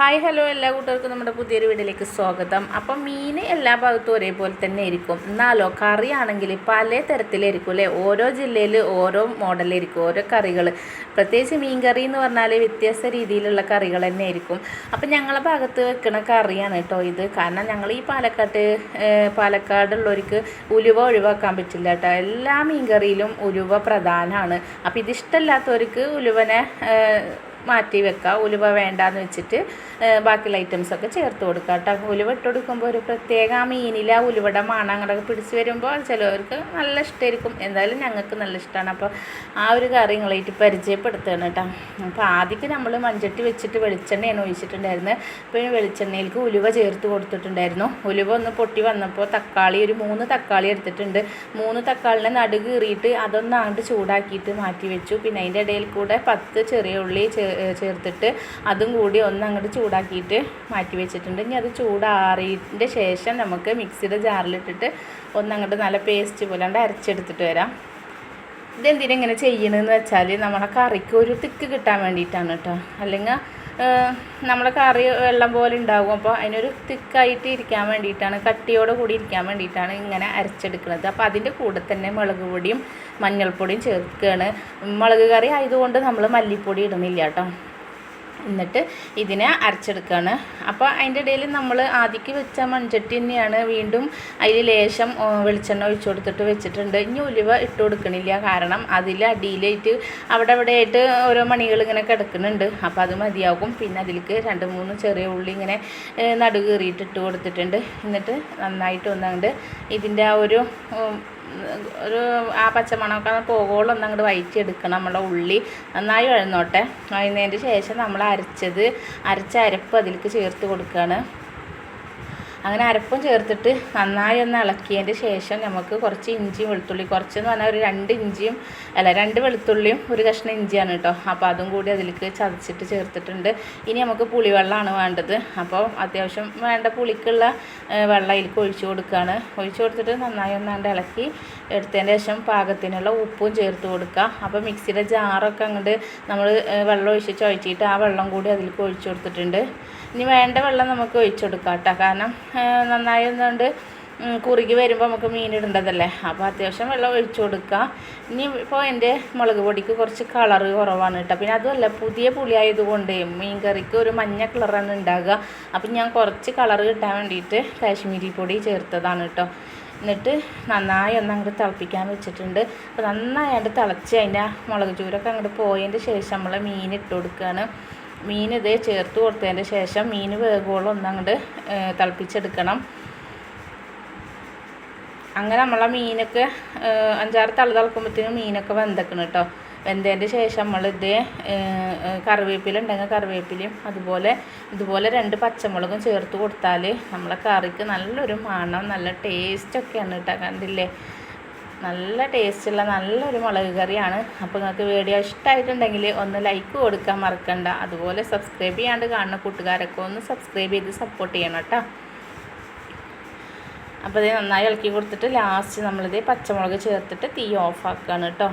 Hi hello എല്ലാ കൂട്ടർക്കും നമ്മുടെ പുതിയൊരു വീട്ടിലേക്ക് സ്വാഗതം. അപ്പം മീൻ എല്ലാ ഭാഗത്തും ഒരേപോലെ തന്നെ ഇരിക്കും. എന്നാലോ കറി ആണെങ്കിൽ പല തരത്തിലായിരിക്കും അല്ലേ? ഓരോ ജില്ലയിൽ ഓരോ മോഡലായിരിക്കും ഓരോ കറികൾ. പ്രത്യേകിച്ച് മീൻ കറി എന്ന് പറഞ്ഞാൽ വ്യത്യസ്ത രീതിയിലുള്ള കറികൾ തന്നെ ആയിരിക്കും. അപ്പം ഞങ്ങളെ ഭാഗത്ത് വെക്കുന്ന കറിയാണ് കേട്ടോ ഇത്. കാരണം ഞങ്ങൾ ഈ പാലക്കാട്ട് പാലക്കാടുള്ളവർക്ക് ഉലുവ ഒഴിവാക്കാൻ പറ്റില്ല കേട്ടോ. എല്ലാ മീൻ കറിയിലും ഉലുവ പ്രധാനമാണ്. അപ്പം ഇതിഷ്ടമല്ലാത്തവർക്ക് ഉലുവനെ മാറ്റി വെക്കുക ഉലുവ വേണ്ടാന്ന് വെച്ചിട്ട് ബാക്കിയുള്ള ഐറ്റംസ് ഒക്കെ ചേർത്ത് കൊടുക്കുക കേട്ടോ ഉലുവ ഇട്ട് കൊടുക്കുമ്പോൾ ഒരു പ്രത്യേക ആ മീനിൽ ആ ഉലുവയുടെ മണം അങ്ങോട്ടൊക്കെ പിടിച്ച് വരുമ്പോൾ ചിലവർക്ക് നല്ല ഇഷ്ടമായിരിക്കും എന്തായാലും ഞങ്ങൾക്ക് നല്ല ഇഷ്ടമാണ് അപ്പോൾ ആ ഒരു കറി നിങ്ങളായിട്ട് പരിചയപ്പെടുത്തുകയാണ് കേട്ടോ അപ്പോൾ ആദ്യമൊക്കെ നമ്മൾ മഞ്ചട്ടി വെച്ചിട്ട് വെളിച്ചെണ്ണയാണ് ഒഴിച്ചിട്ടുണ്ടായിരുന്നത് അപ്പോൾ വെളിച്ചെണ്ണയിലേക്ക് ഉലുവ ചേർത്ത് കൊടുത്തിട്ടുണ്ടായിരുന്നു. ഉലുവ ഒന്ന് പൊട്ടി വന്നപ്പോൾ തക്കാളി ഒരു മൂന്ന് തക്കാളി എടുത്തിട്ടുണ്ട്. മൂന്ന് തക്കാളിനെ നടുകീറിയിട്ട് അതൊന്ന് അങ്ങോട്ട് ചൂടാക്കിയിട്ട് മാറ്റി വെച്ചു. പിന്നെ അതിന്റെ ഇടയിൽ കൂടെ പത്ത് ചെറിയ ഉള്ളി ചേ ചേർത്തിട്ട് അതും കൂടി ഒന്ന് അങ്ങോട്ട് ചൂടാക്കിയിട്ട് മാറ്റി വെച്ചിട്ടുണ്ട്. ഇനി അത് ചൂടാറിയതിന്റെ ശേഷം നമുക്ക് മിക്സിയുടെ ജാറിലിട്ടിട്ട് ഒന്ന് അങ്ങോട്ട് നല്ല പേസ്റ്റ് പോലെ അങ്ങട് അരച്ചെടുത്തിട്ട് വരാം. ഇതെന്തിനാ ഇങ്ങനെ ചെയ്യണമെന്ന് വെച്ചാൽ നമ്മളെ കറിക്ക് ഒരു തിക്ക് കിട്ടാൻ വേണ്ടിയിട്ടാണ് കേട്ടോ. അല്ലെങ്കിൽ നമ്മളെ കറി വെള്ളം പോലെ ഉണ്ടാകും അപ്പോൾ അതിനൊരു തിക്കായിട്ട് ഇരിക്കാൻ വേണ്ടിയിട്ടാണ് കട്ടിയോട് കൂടി ഇരിക്കാൻ വേണ്ടിയിട്ടാണ് ഇങ്ങനെ അരച്ചെടുക്കുന്നത്. അപ്പോൾ അതിന്റെ കൂടെ തന്നെ മുളക് പൊടിയും മഞ്ഞൾപ്പൊടിയും ചേർക്കുകയാണ് മുളക് കറി ആയതുകൊണ്ട് നമ്മൾ മല്ലിപ്പൊടി ഇടുന്നില്ല കേട്ടോ. എന്നിട്ട് ഇതിനെ അരച്ചെടുക്കുകയാണ് അപ്പോൾ അതിന്റെ ഇടയിൽ നമ്മൾ ആദ്യക്ക് വെച്ച മൺചട്ടി തന്നെയാണ് വീണ്ടും അതിൽ ലേശം വെളിച്ചെണ്ണ ഒഴിച്ചു കൊടുത്തിട്ട് വെച്ചിട്ടുണ്ട്. ഇനി ഉലുവ ഇട്ട് കൊടുക്കണില്ല. കാരണം അതിൽ അടിയിലായിട്ട് അവിടെ അവിടെ ആയിട്ട് ഓരോ മണികൾ ഇങ്ങനെ കിടക്കുന്നുണ്ട്. അപ്പോൾ അത് മതിയാകും. പിന്നെ അതിലേക്ക് രണ്ട് മൂന്ന് ചെറിയ ഉള്ളി ഇങ്ങനെ നടുകീറിയിട്ട് ഇട്ട് കൊടുത്തിട്ടുണ്ട്. എന്നിട്ട് നന്നായിട്ട് ഒന്നങ്ങോട്ട് ഇതിന്റെ ആ ഒരു ഒരു ആ പച്ചമണമൊക്കെ പോകുമ്പോൾ ഒന്ന് അങ്ങോട്ട് വയറ്റിയെടുക്കണം നമ്മുടെ ഉള്ളി. നന്നായി വഴന്നോട്ടെ. വഴന്നതിന്റെ ശേഷം നമ്മൾ അരച്ചത് അരച്ച അരപ്പ് അതിലേക്ക് ചേർത്ത് കൊടുക്കുകയാണ് അങ്ങനെ അരപ്പും ചേർത്തിട്ട് നന്നായി ഒന്ന് ഇളക്കിയതിന്റെ ശേഷം നമുക്ക് കുറച്ച് ഇഞ്ചിയും വെളുത്തുള്ളി കുറച്ചെന്ന് പറഞ്ഞാൽ ഒരു രണ്ട് ഇഞ്ചിയും അല്ല രണ്ട് വെളുത്തുള്ളിയും ഒരു കഷ്ണം ഇഞ്ചിയാണ് കേട്ടോ. അപ്പോൾ അതും കൂടി അതിലേക്ക് ചതച്ചിട്ട് ചേർത്തിട്ടുണ്ട്. ഇനി നമുക്ക് പുളിവെള്ളമാണ് വേണ്ടത്. അപ്പോൾ അത്യാവശ്യം വേണ്ട പുളിക്കുള്ള വെള്ളം അതിലേക്ക് ഒഴിച്ചു കൊടുക്കുകയാണ്. ഒഴിച്ചു കൊടുത്തിട്ട് നന്നായി ഒന്നാണ്ട് ഇളക്കി എടുത്തതിന് ശേഷം പാകത്തിനുള്ള ഉപ്പും ചേർത്ത് കൊടുക്കുക. അപ്പോൾ മിക്സിയുടെ ജാറൊക്കെ അങ്ങോട്ട് നമ്മൾ വെള്ളം ഒഴിച്ച് ചോദിച്ചിട്ട് ആ വെള്ളം കൂടി അതിലേക്ക് ഒഴിച്ചു കൊടുത്തിട്ടുണ്ട്. ഇനി വേണ്ട വെള്ളം നമുക്ക് ഒഴിച്ചു കൊടുക്കാം കേട്ടോ. കാരണം നന്നായി ഒന്നുകൊണ്ട് കുറുകി വരുമ്പോൾ നമുക്ക് മീൻ ഇടേണ്ടതല്ലേ? അപ്പോൾ അത്യാവശ്യം വെള്ളം ഒഴിച്ചു കൊടുക്കുക ഇനി ഇപ്പോൾ എന്റെ മുളക് പൊടിക്ക് കുറച്ച് കളർ കുറവാണ് കേട്ടോ. പിന്നെ അതുമല്ല പുതിയ പുളി ആയതുകൊണ്ട് മീൻ കറിക്ക് ഒരു മഞ്ഞ കളറാണ് ഉണ്ടാകുക അപ്പം ഞാൻ കുറച്ച് കളർ കിട്ടാൻ വേണ്ടിയിട്ട് കാശ്മീരി പൊടി ചേർത്തതാണ് കേട്ടോ. എന്നിട്ട് നന്നായി ഒന്ന് അങ്ങോട്ട് തിളപ്പിക്കാൻ വെച്ചിട്ടുണ്ട്. അപ്പോൾ നന്നായിട്ട് തിളച്ച് അതിന്റെ മുളക് ചൂരൊക്കെ അങ്ങോട്ട് പോയതിന്റെ ശേഷം നമ്മൾ മീൻ ഇട്ട് കൊടുക്കുകയാണ് മീൻ ഇതേ ചേർത്ത് കൊടുത്തതിന്റെ ശേഷം മീൻ വേഗോളം ഒന്ന് അങ്ങോട്ട് തിളപ്പിച്ചെടുക്കണം. അങ്ങനെ നമ്മളെ മീനൊക്കെ അഞ്ചാറ് തള തിളക്കുമ്പോഴത്തേനും മീനൊക്കെ വെന്തക്കണം കേട്ടോ വെന്തതിന്റെ ശേഷം നമ്മളിത് കറിവേപ്പില ഉണ്ടെങ്കിൽ കറിവേപ്പിലയും അതുപോലെ ഇതുപോലെ രണ്ട് പച്ചമുളകും ചേർത്ത് കൊടുത്താൽ നമ്മളെ കറിക്ക് നല്ലൊരു മണം നല്ല ടേസ്റ്റൊക്കെയാണ് കേട്ടോ കണ്ടില്ലേ? നല്ല ടേസ്റ്റുള്ള നല്ലൊരു മുളക് കറിയാണ്. അപ്പോൾ നിങ്ങൾക്ക് വീഡിയോ ഇഷ്ടമായിട്ടുണ്ടെങ്കിൽ ഒന്ന് ലൈക്ക് കൊടുക്കാൻ മറക്കണ്ട. അതുപോലെ സബ്സ്ക്രൈബ് ചെയ്യാണ്ട് കാണുന്ന കൂട്ടുകാരൊക്കെ ഒന്ന് സബ്സ്ക്രൈബ് ചെയ്ത് സപ്പോർട്ട് ചെയ്യണം കേട്ടോ. അപ്പോൾ ഇത് നന്നായി ഇളക്കി കൊടുത്തിട്ട് ലാസ്റ്റ് നമ്മളിത് പച്ചമുളക് ചേർത്തിട്ട് തീ ഓഫാക്കുകയാണ് കേട്ടോ.